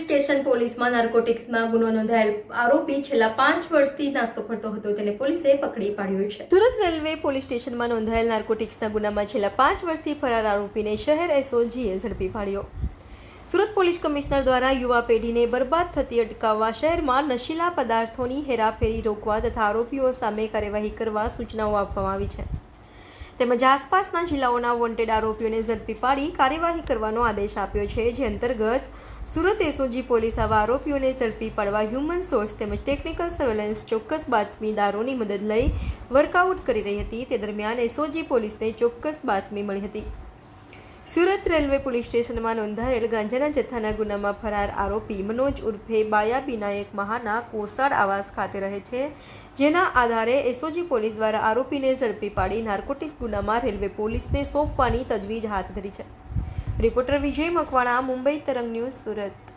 Station પોલીસમાં નાર્કોટિક્સમાં ગુનો નોંધાયેલ આરોપી છેલ્લા પાંચ વર્ષથી નાસ્તો ફરતો હતો તેને પોલીસે પકડી પાડ્યો છે. સુરત રેલવે પોલીસ સ્ટેશનમાં નોંધાયેલ નાર્કોટિક્સના ગુનામાં છેલ્લા પાંચ વર્ષથી ફરાર આરોપીને શહેર એસઓજીએ ઝડપી પાડ્યો. સુરત પોલીસ કમિશનર દ્વારા યુવા પેઢીને બરબાદ થતી અટકાવવા શહેરમાં નશીલા પદાર્થોની હેરાફેરી રોકવા તથા આરોપીઓ સામે કાર્યવાહી કરવા સૂચનાઓ આપવામાં આવી છે. તેમજ આસપાસના જિલ્લાઓના વોન્ટેડ આરોપીઓને ઝડપી પાડી કાર્યવાહી કરવાનો આદેશ આપ્યો છે, જે અંતર્ગત સુરત એસઓજી પોલીસ આવા આરોપીઓને ઝડપી પાડવા હ્યુમન સોર્સ તેમજ ટેકનિકલ સર્વેલન્સ ચોક્કસ બાતમીદારોની મદદ લઈ વર્કઆઉટ કરી રહી હતી. તે દરમિયાન એસઓજી પોલીસને ચોક્કસ બાતમી મળી હતી. સુરત રેલવે પોલીસ સ્ટેશનમાં નોંધાયેલ ગાંજાના જથ્થાના ગુનામાં ફરાર આરોપી મનોજ ઉર્ફે બાયા વિનાયક મહાના કોસાડ આવાસ ખાતે રહે છે. જેના આધારે એસઓજી પોલીસ દ્વારા આરોપીને ઝડપી પાડી નાર્કોટિક્સ ગુનામાં રેલવે પોલીસને સોંપવાની તજવીજ હાથ ધરી છે. રિપોર્ટર વિજય મકવાણા, મુંબઈ તરંગ ન્યૂઝ સુરત.